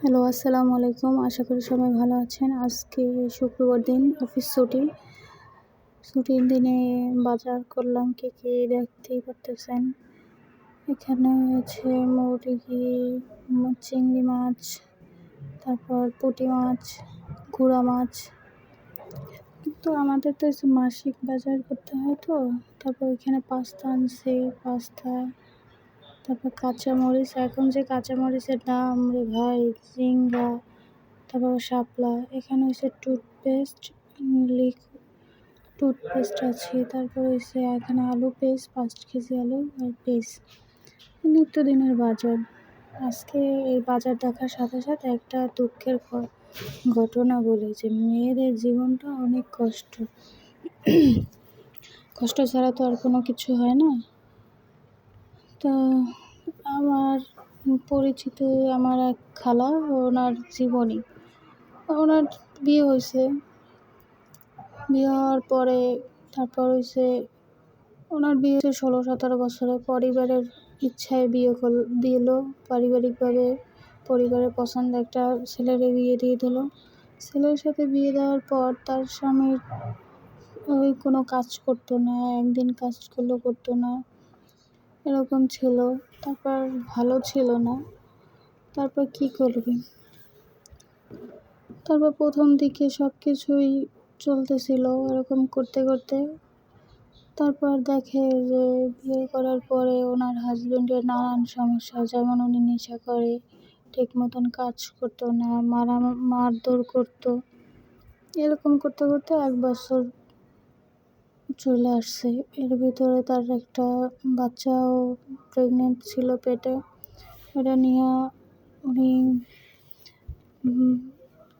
Hello, আসসালামু আলাইকুম। আশা করি সবাই ভালো আছেন। আজকে শুক্রবার দিন, অফিস ছুটি। ছুটির দিনে বাজার করলাম, কী কী দেখতেই পারতেছেন? এখানে আছে মুরগি, চিংড়ি মাছ, তারপর পুঁটি মাছ, গুঁড়া মাছ। কিন্তু আমাদের তো মাসিক বাজার করতে হয় তো, তারপর এখানে পাস্তা আনছে, পাস্তা তারপর কাঁচামরিচ, এখন যে কাঁচামরিচের দাম রে ভাই ঝিঙ্গা তারপর শাপলা, এখানে হচ্ছে টুথপেস্ট লিক টুথপেস্ট আছে, তারপর হচ্ছে এখানে আলু পেস্ট পাঁচ কেজি আলু আর পেস্ট নিত্যদিনের বাজার। আজকে এই বাজার দেখার সাথে সাথে একটা দুঃখের ঘটনা বলি যে মেয়েদের জীবনটা অনেক কষ্ট। কষ্ট ছাড়া তো আর কোনো কিছু হয় না। তো আমার পরিচিত আমার এক খালা, ওনার জীবনী। ওনার বিয়ে হয়েছে। বিয়ে হওয়ার পরে তারপর হয়েছে, ওনার বিয়ে হয়েছে ষোলো, সতেরো বছরে। পরিবারের ইচ্ছায় বিয়ে কর দিল পারিবারিকভাবে পরিবারের পছন্দ একটা ছেলের বিয়ে দিয়ে দিল। ছেলের সাথে বিয়ে দেওয়ার পর তার স্বামীর ওই কোনো কাজ করতো না, একদিন কাজ করলেও করতো না। এরকম ছিল। তারপর ভালো ছিল না। তারপর কি করবে? তারপর প্রথম দিকে সব কিছুই চলতেছিল এরকম করতে করতে। তারপর দেখে যে বিয়ে করার পরে ওনার হাজব্যান্ডের নানান সমস্যা, যেমন উনি নেশা করে, ঠিক মতন কাজ করতো না মারা মারধর করতো। এরকম করতে করতে এক বছর চলে আসছে। এর ভিতরে তার একটা বাচ্চাও প্রেগনেন্ট ছিল পেটে। ওটা নিয়ে উনি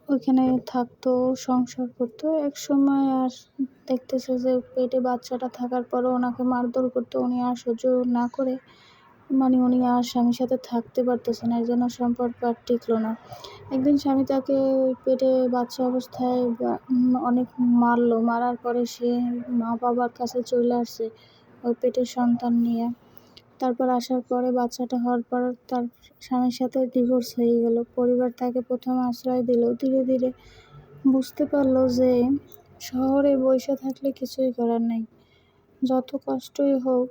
ওইখানে থাকতো, সংসার করতো। এক সময় আর দেখতেছে যে পেটে বাচ্চাটা থাকার পরও ওনাকে মারধর করতো। উনি আর সহ্য না করে মানে উনি আর স্বামীর সাথে থাকতে পারতেছে না এই জন্য সম্পর্ক আর টিকলো না। একদিন স্বামী তাকে পেটে বাচ্চা অবস্থায় অনেক মারলো, মারার পরে সে মা বাবার কাছে চলে আসছে ওই পেটের সন্তান নিয়ে। তারপর আসার পরে বাচ্চাটা হওয়ার পর তার স্বামীর সাথে ডিভোর্স হয়ে গেল। পরিবার তাকে প্রথম আশ্রয় দিল। ধীরে ধীরে বুঝতে পারল যে শহরে বসে থাকলে কিছুই করার নেই। যত কষ্টই হোক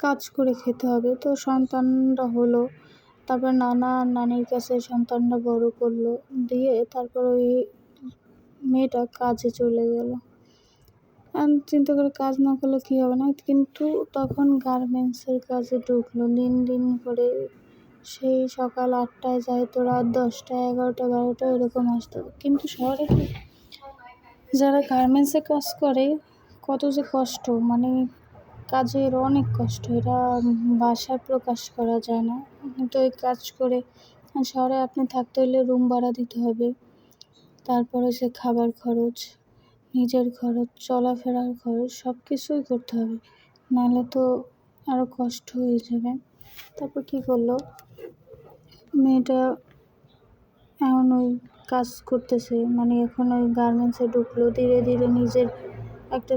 কাজ করে খেতে হবে। তো সন্তানরা হলো, তারপর নানা নানির কাছে সন্তানরা বড় করল, দিয়ে তারপর ওই মেয়েটা কাজে চলে গেল। চিন্তা করে কাজ না করলে কী হবে না? কিন্তু তখন গার্মেন্টসের কাজে ঢুকলো। দিন দিন করে সেই সকাল আটটায় যায় তো রাত দশটা এগারোটা বারোটা এরকম আসতো। কিন্তু শহরে যারা গার্মেন্টসে কাজ করে, কত যে কষ্ট। মানে কাজের অনেক কষ্ট এটা বাসায় প্রকাশ করা যায় না। তো ওই কাজ করে শহরে আপনি থাকতে হলে রুম ভাড়া দিতে হবে। তারপরে সে খাবার খরচ, নিজের খরচ, চলাফেরার খরচ সব কিছুই করতে হবে। নাহলে তো আরও কষ্ট হয়ে যাবে। তারপর কী করল? মেয়েটা এখন ওই কাজ করতেছে মানে এখন ওই গার্মেন্টসে ঢুকলো। ধীরে ধীরে নিজের একটা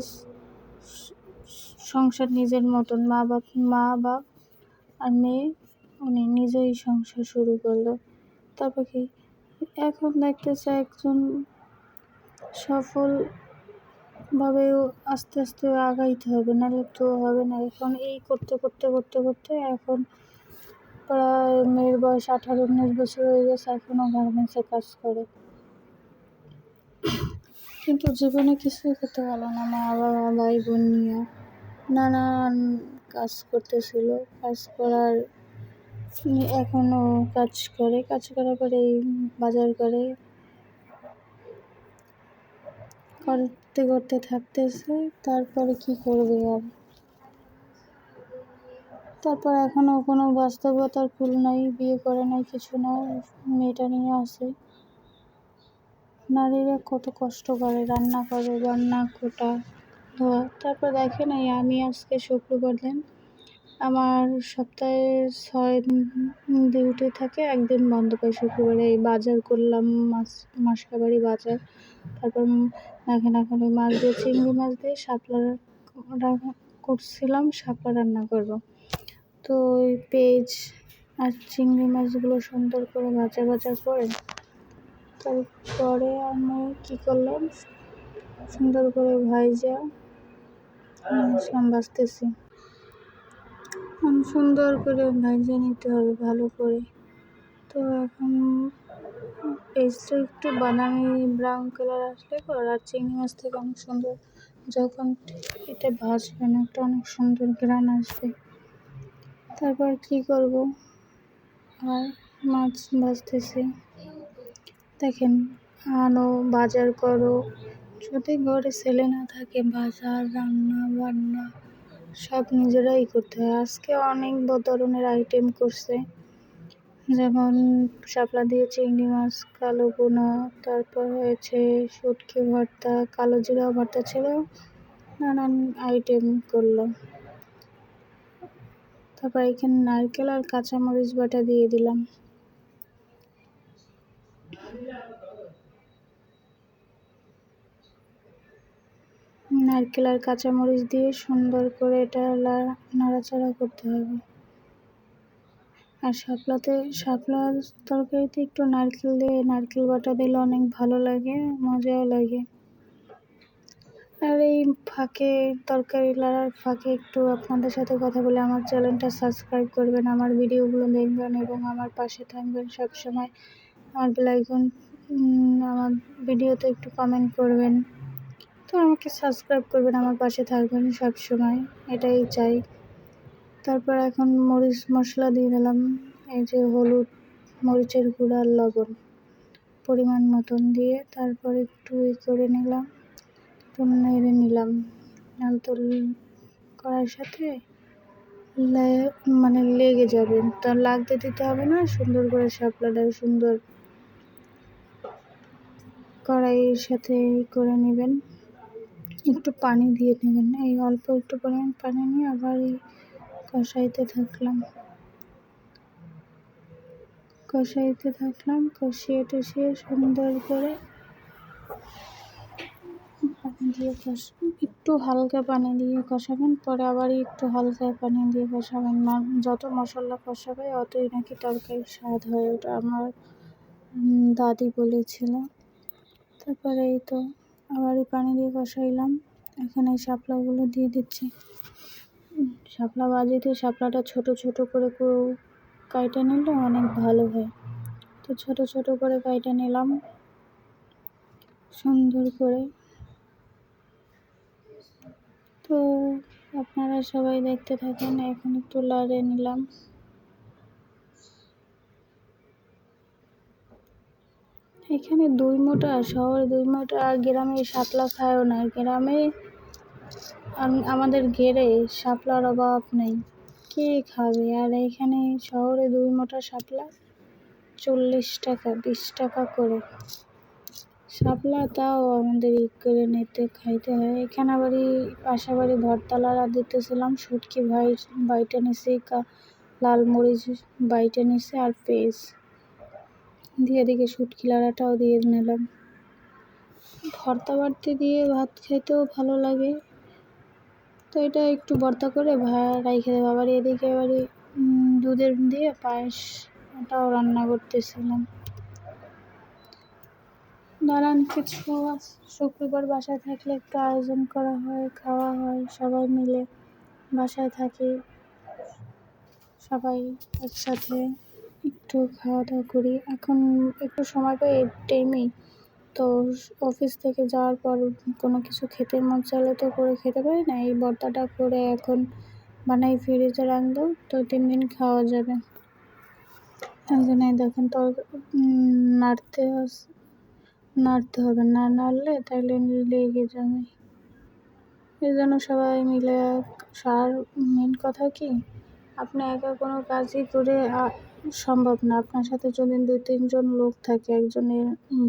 সংসার নিজের মতন, মা বাপ মা বাপ আর মেয়ে, উনি নিজেই সংসার শুরু করল। তারপর কি? এখন দেখতেছে একজন সফলভাবেও আস্তে আস্তে আগাইতে হবে, নাহলে তো হবে না। এখন এই করতে করতে করতে করতে এখন প্রায় মেয়ের বয়স আঠারো, উনিশ বছর হয়ে গেছে এখনও গার্মেন্টসে কাজ করে। কিন্তু জীবনে কিছুই করতে পারল না মা বাবা, ভাই বোন নিয়ে। নানান কাজ করতেছিল। কাজ করার এখনও কাজ করে। কাজ করার পরে বাজার করে। করতে করতে থাকতেছে। তারপরে কি করবে আর? তারপর এখনও কোনো বাস্তবতার ফুল নাই, বিয়ে করে নাই, কিছু না মেয়েটা নিয়ে আসে নারীরা কত কষ্ট করে, রান্না করে রান্না কোটা। ধোয়া তারপর দেখে নাই আমি আজকে শুক্রবার দিন। আমার সপ্তাহে ছয় ডিউটি থাকে, একদিন বন্ধ পাই শুক্রবারে এই বাজার করলাম, মাছ মাসকাবারি বাজার। তারপর এখন এখন ওই মাছ দিয়ে, চিংড়ি মাছ দিয়ে শাপলা করছিলাম, শাপলা রান্না করব। তো ওই পেঁয়াজ আর চিংড়ি মাছগুলো সুন্দর করে ভাজা ভাজা করে তারপরে আমি কী করলাম, সুন্দর করে ভাইজা বাঁচতেছি সুন্দর করে ভাইজে নিতে হবে ভালো করে। তো এখন পেস্টটা একটু বাদামি ব্রাউন কালার আসলে পর আর চিংড়ি মাছ থেকে অনেক সুন্দর যখন এটা ভাজবে না একটা অনেক সুন্দর গ্রান আসবে। তারপর কি করব? আর মাছ ভাজতেছি। দেখেন আনো বাজার করো। যদি ঘরে ছেলে না থাকে, বাজার, রান্না বান্না সব নিজেরাই করতে হয়। আজকে অনেক ধরনের আইটেম করছে। যেমন শাপলা দিয়ে চিংড়ি মাছ, কালো পোনা তারপর হয়েছে শুটকি ভর্তা, কালো জিরা ভর্তা ছিল নানান আইটেম করল তারপর এখানে নারকেল আর কাঁচামরিচ বাটা দিয়ে দিলাম। নারকেল আর কাঁচামরিচ দিয়ে সুন্দর করে এটা নাড়াচাড়া করতে হবে। আর শাপলাতে শাপলার তরকারিতে একটু নারকেল দিয়ে নারকেল বাটা দিলে অনেক ভালো লাগে, মজাও লাগে। আর এই ফাঁকে তরকারি লাড়ার ফাঁকে একটু আপনাদের সাথে কথা বলে আমার চ্যানেলটা সাবস্ক্রাইব করবেন, আমার ভিডিওগুলো দেখবেন এবং আমার পাশে থাকবেন সবসময়। আমার বেলাইকন আমার ভিডিওতে একটু কমেন্ট করবেন। তো আমাকে সাবস্ক্রাইব করবেন, আমার পাশে থাকবেন সব সময় এটাই চাই। তারপর এখন মরিচ মশলা দিয়ে দিলাম, এই যে হলুদ মরিচের গুঁড়া আর লবণ পরিমাণ মতন দিয়ে তারপর একটু ই করে নিলাম তো নেড়ে নিলাম। নাল তো করার সাথে মানে লেগে যাবে, তা লাগতে দিতে হবে না, সুন্দর করে শাপলাটা সুন্দর কড়াইয়ের সাথে করে নেবেন। একটু পানি দিয়ে নেবেন এই অল্প একটু পরিমাণ পানি নিয়ে আবার এই কষাইতে থাকলাম। কষাইতে থাকলাম, কষিয়ে টষিয়ে সুন্দর করে পানি দিয়ে কষ একটু হালকা পানি দিয়ে কষাবেন, পরে আবার একটু হালকা পানি দিয়ে কষাবেন। যত মশলা কষাবে অতই নাকি তরকারির স্বাদ হয় ওটা আমার দাদি বলেছিল তারপরে এই তো আবার এই পানি দিয়ে কষাইলাম। এখন এই শাপলাগুলো দিয়ে দিচ্ছি। শাপলা বাজিতে শাপলাটা ছোট ছোট করে পুরো কাইটে নিলে অনেক ভালো হয়। তো ছোট ছোট করে কাইটে নিলাম। সুন্দর করে। তো আপনারা সবাই দেখতে থাকেন। এখন একটু লাড়ে নিলাম। এখানে দুই মোটা, শহরে দুই মোটা, আর গ্রামে শাপলা খায়ও না। গ্রামে আমাদের ঘেরে শাপলার অভাব নেই। কে খাবে? আর এখানে শহরে দুই মোটা শাপলা, চল্লিশ টাকা, বিশ টাকা করে। শাপলা তাও আমাদের ই করে নিতে খাইতে হয়। এখানে আবার পাশা বাড়ি ভরতালারা দিতেছিলাম শুটকি ভাই বাইটা নিছি লাল মরিচ বাইটা নিছে, আর পেঁয়াজ। দিয়ে দিকে শুটকি লাড়াটাও দিয়ে নিলাম। ভর্তা বাড়তি দিয়ে ভাত খেতেও ভালো লাগে। তো এটা একটু ভর্তা করে রাইখে খেতে আবার এদিকে এবার দুধের দিয়ে পায়েসটাও রান্না করতেছিলাম। নানান কিছু শুক্রবার বাসায় থাকলে একটু আয়োজন করা হয়, খাওয়া হয়, সবাই মিলে বাসায় থাকি, সবাই একসাথে। একটু খাওয়া দাওয়া করি। এখন একটু সময় পাই টাইমেই তো অফিস থেকে যাওয়ার পর কোনো কিছু খেতে মন চাইলে তো করে খেতে পারি না। এই ভর্তাটা করে এখন বানাই ফ্রিজে রাখব, তো তিন দিন খাওয়া যাবে। জন্য দেখেন তো নাড়তে নাড়তে হবে। না নাড়লে তাহলে লেগে যাবে। এই জন্য সবাই মিলে সার মেন কথা কি? আপনি একা কোনো কাজই করে সম্ভব না। আপনার সাথে যদি দুই, তিনজন লোক থাকে, একজনে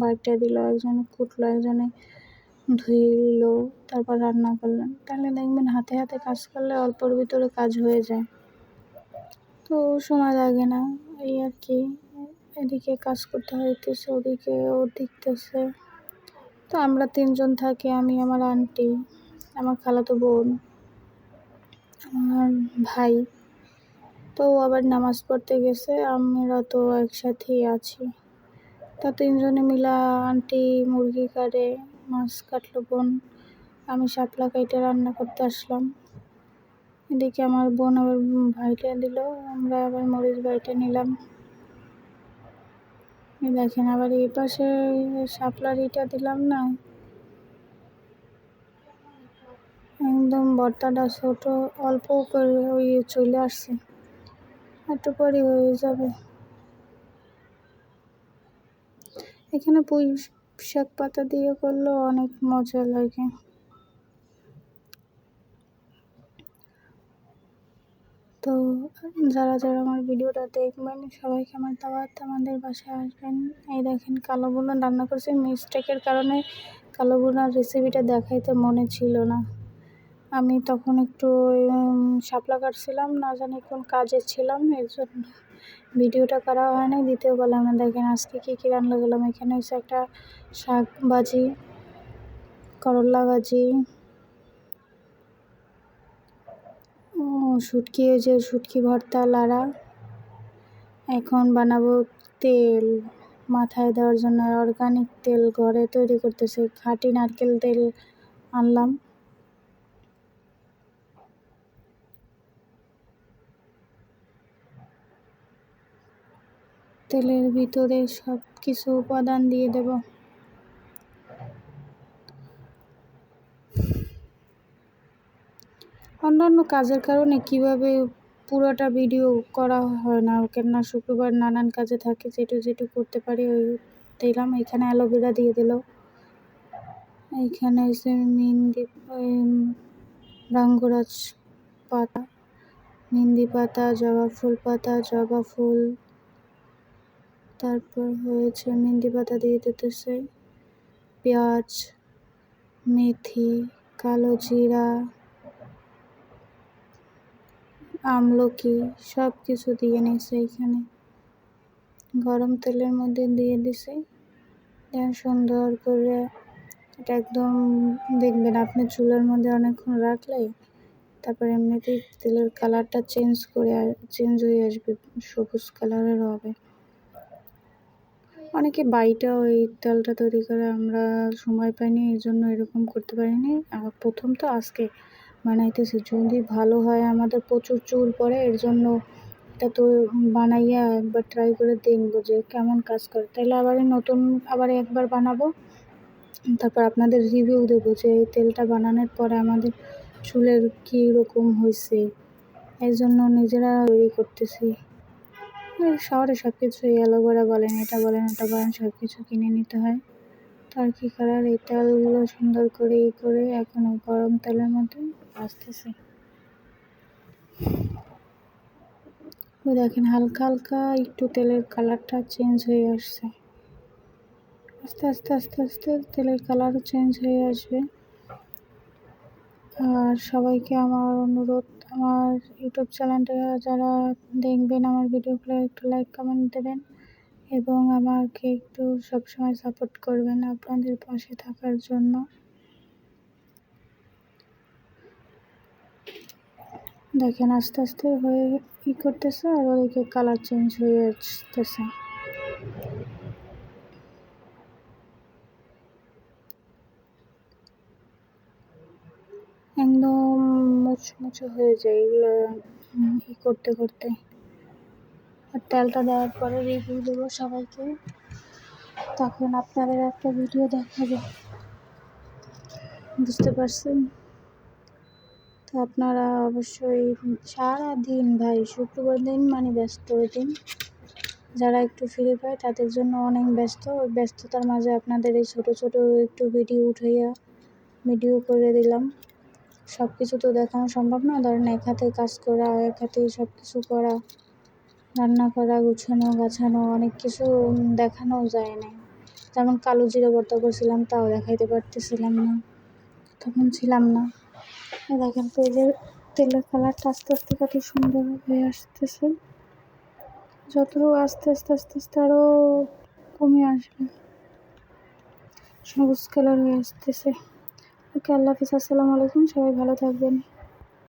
বাইটা দিল, একজনে কুটলো, একজনে ধুইল, তারপর রান্না করলেন, তাহলে দেখবেন হাতে হাতে কাজ করলে অল্পর ভিতরে কাজ হয়ে যায়। তো সময় লাগে না, এই আর কি। এদিকে কাজ করতে হইতেছে, ওদিকে ও দেখতেছে। তো আমরা তিনজন থাকি, আমি, আমার আন্টি, আমার খালাতো বোন, আমার ভাই। তো আবার নামাজ পড়তে গেছে, আমরা তো একসাথেই আছি। তা তিনজনে মিলা আন্টি মুরগি কাটে, মাছ কাটলো বোন, আমি শাপলা কাইটে রান্না করতে আসলাম। এদিকে আমার বোন আবার ভাইটা দিল, আমরা আবার মরিচ ভাইটা নিলাম। দেখেন আবার এই পাশে শাপলার ইটা দিলাম না? একদম বর্তাটা ছোট, অল্প করে ওই চলে আসছে। একটু পরে হয়ে যাবে। এখানে পুঁই শাক পাতা দিয়ে করলেও অনেক মজা লাগে। তো যারা যারা আমার ভিডিওটা দেখবেন, সবাইকে আমার দাওয়াত, আমাদের বাসায় আসবেন। এই দেখেন, কালো বোনা রান্না করছি। মিস্টেকের কারণে কালো বোনার রেসিপিটা দেখাইতে মনে ছিল না। আমি তখন একটু শাপলা কাটছিলাম, না জানি কোন কাজে ছিলাম, এর জন্য ভিডিওটা করা হয় নাই দিতেও পারলাম না দেখেন আজকে কী কী রান্না করলাম। এখানে হচ্ছে একটা শাক ভাজি, করলা ভাজি শুটকি যে শুটকি ভর্তা, লাড়া। এখন বানাবো তেল। মাথায় দেওয়ার জন্য অর্গানিক তেল ঘরে তৈরি করতেছে। খাঁটি নারকেল তেল আনলাম। তেলের ভিতরে সব কিছু উপাদান দিয়ে দেব। অন্যান্য কাজের কারণে কীভাবে পুরোটা ভিডিও করা হয় না, কেননা শুক্রবার নানান কাজে থাকে, যেটু যেটু করতে পারি ওই দিলাম। এখানে অ্যালোভেরা দিয়ে দিল। এইখানে হচ্ছে মেহেন্দি রাঙ্গরাজ পাতা মেহেন্দি পাতা, জবা ফুল পাতা, জবা ফুল তারপর হয়েছে মেহেন্দি পাতা দিয়ে দিতেছে। পেঁয়াজ, মেথি, কালো জিরা, আমলকি সব কিছু দিয়ে নিয়েছে এখানে। গরম তেলের মধ্যে দিয়ে দিছে। সুন্দর করে এটা একদম দেখবেন আপনি চুলের মধ্যে অনেকক্ষণ রাখলে তারপর এমনিতেই তেলের কালারটা চেঞ্জ করে চেঞ্জ হয়ে আসবে, সবুজ কালারের হবে। অনেকে বাইটা ওই তেলটা তৈরি করে আমরা সময় পাইনি, এই জন্য এরকম করতে পারিনি। আর প্রথম তো আজকে বানাইতেছি, যদি ভালো হয়, আমাদের প্রচুর চুল পড়ে, এর জন্য এটা তো বানাইয়া একবার ট্রাই করে দেখব যে কেমন কাজ করে। তাহলে আবার নতুন আবার একবার বানাবো। তারপর আপনাদের রিভিউ দেবো যে এই তেলটা বানানোর পরে আমাদের চুলের কী রকম হয়েছে এই জন্য নিজেরা তৈরি করতেছি। শহরে সব কিছুই অ্যালোভেরা বলেন, এটা বলেন, ওটা বলেন সব কিছু কিনে নিতে হয়। তো আর কী করার? এই তেলগুলো সুন্দর করে ই করে এখন গরম তেলের মধ্যে ভাজতেছি। দেখেন, হালকা হালকা একটু তেলের কালারটা চেঞ্জ হয়ে আসছে। আস্তে আস্তে আস্তে আস্তে তেলের কালারও চেঞ্জ হয়ে আসবে। আর সবাইকে আমার অনুরোধ আমার ইউটিউব চ্যানেলটা যারা দেখবেন, আমার ভিডিওগুলো একটু লাইক কমেন্ট দেবেন এবং আমাকে একটু সবসময় সাপোর্ট করবেন আপনাদের পাশে থাকার জন্য। দেখেন, আস্তে আস্তে হয়ে ই করতেছে আর ওদিকে কালার চেঞ্জ হয়ে আসতেছে একদম মুচমুচে হয়ে যায়, এগুলো ই করতে করতে। আর তেলটা দেওয়ার পরে রিভিউ দেবো সবাইকে। তখন আপনাদের একটা ভিডিও দেখাবো। বুঝতে পারছেন? তো আপনারা অবশ্যই সারা দিন ভাই, শুক্রবার দিন মানে ব্যস্ত ওই দিন। যারা একটু ফিরে পায়, তাদের জন্য অনেক ব্যস্ত। ওই ব্যস্ততার মাঝে আপনাদের এই ছোটো ছোটো একটু ভিডিও উঠাইয়া ভিডিও করে দিলাম। সব কিছু তো দেখানো সম্ভব না ধরেন এক হাতে কাজ করা এক হাতে সব কিছু করা, রান্না করা, গুছানো, গাছানো, অনেক কিছু দেখানো যায় না যেমন কালো জিরে ভর্তা করছিলাম, তাও দেখাইতে পারতেছিলাম না, তখন ছিলাম না। দেখেন পেঁয়াজের তেলের কালারটা আস্তে আস্তে কত সুন্দর হয়ে আসতেছে। যত আস্তে আস্তে আস্তে আস্তে আরও কমে আসবে। সবুজ কালার হয়ে আসতেছে। ওকে আল্লাহ হাফিজ আসসালামু আলাইকুম সবাই ভালো থাকবেন।